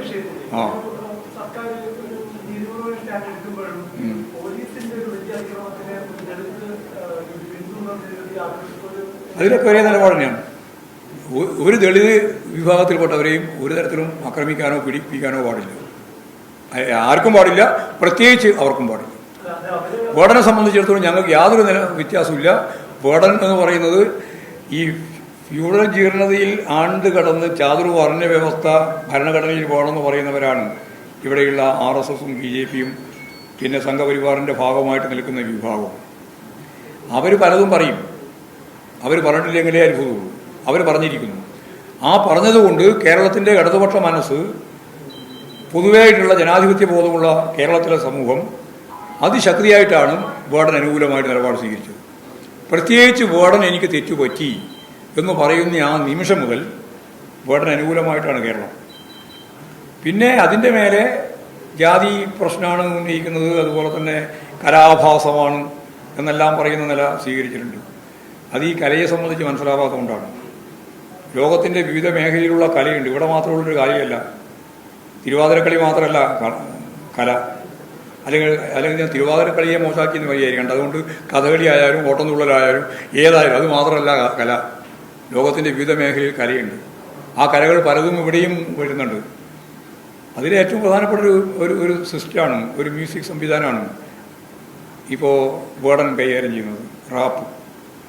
വിഷയത്തിൽ സർക്കാർ ഒരു എടുക്കുമ്പോഴും. പോലീസിന്റെ ഒരു വലിയ അതിലൊക്കെ ഒരേ നിലപാട് തന്നെയാണ്. ഒരു ദളിത് വിഭാഗത്തിൽപ്പെട്ടവരെയും ഒരു തരത്തിലും ആക്രമിക്കാനോ പീഡിപ്പിക്കാനോ പാടില്ല. ആർക്കും പാടില്ല പ്രത്യേകിച്ച് അവർക്കും പാടില്ല. വേടനെ സംബന്ധിച്ചിടത്തോളം ഞങ്ങൾക്ക് യാതൊരു നില വ്യത്യാസമില്ല വേടൻ എന്ന് പറയുന്നത് ഈ ഫ്യൂഡൽ ജീർണതയിൽ ആണ്ട് കടന്ന് ചാതുർവർണ വ്യവസ്ഥ ഭരണഘടനയിൽ പോകണമെന്ന് പറയുന്നവരാണ് ഇവിടെയുള്ള ആർ എസ് എസും ബി ജെ പിയും പിന്നെ സംഘപരിവാറിന്റെ ഭാഗമായിട്ട് നിൽക്കുന്ന വിഭാഗം. അവർ പലതും പറയും. അവർ പറഞ്ഞിട്ടില്ലെങ്കിലേ അത്ഭുതമുള്ളൂ. അവർ പറഞ്ഞിരിക്കുന്നു. ആ പറഞ്ഞതുകൊണ്ട് കേരളത്തിന്റെ ഇടതുപക്ഷ മനസ്സ് പൊതുവായിട്ടുള്ള ജനാധിപത്യ ബോധമുള്ള കേരളത്തിലെ സമൂഹം അതിശക്തിയായിട്ടാണ് വേടൻ അനുകൂലമായിട്ട് നിലപാട് സ്വീകരിച്ചത്. പ്രത്യേകിച്ച് വേടൻ എനിക്ക് തെറ്റുപറ്റി. എന്ന് പറയുന്ന ആ നിമിഷം മുതൽ വേടന് അനുകൂലമായിട്ടാണ് കേരളം. പിന്നെ അതിന്റെ മേലെ ജാതി പ്രശ്നമാണ് ഉന്നയിക്കുന്നത് അതുപോലെ തന്നെ കലാഭാസമാണ് എന്നെല്ലാം പറയുന്ന നില സ്വീകരിച്ചിട്ടുണ്ട്. അത് ഈ കലയെ സംബന്ധിച്ച് മനസ്സിലാവാത്തതുകൊണ്ടാണ്. ലോകത്തിന്റെ വിവിധ മേഖലയിലുള്ള കലയുണ്ട്. ഇവിടെ മാത്രമുള്ളൊരു കലയല്ല തിരുവാതിരക്കളി മാത്രമല്ല കല. അല്ലെങ്കിൽ അല്ലെങ്കിൽ ഞാൻ തിരുവാതിരക്കളിയെ മോശമാക്കി എന്ന് അതുകൊണ്ട് കഥകളി ആയാലും ഓട്ടംതുള്ളലായാലും ഏതായാലും അത് മാത്രമല്ല കല. ലോകത്തിന്റെ വിവിധ മേഖലയിൽ കലയുണ്ട് ആ കലകൾ പലതും ഇവിടെയും വരുന്നുണ്ട്. അതിൽ ഏറ്റവും പ്രധാനപ്പെട്ട ഒരു ഒരു സിസ്റ്റമാണ് ഒരു മ്യൂസിക് സംവിധാനമാണ് ഇപ്പോൾ വേർഡൻ കൈകാര്യം ചെയ്യുന്നത് റാപ്പ്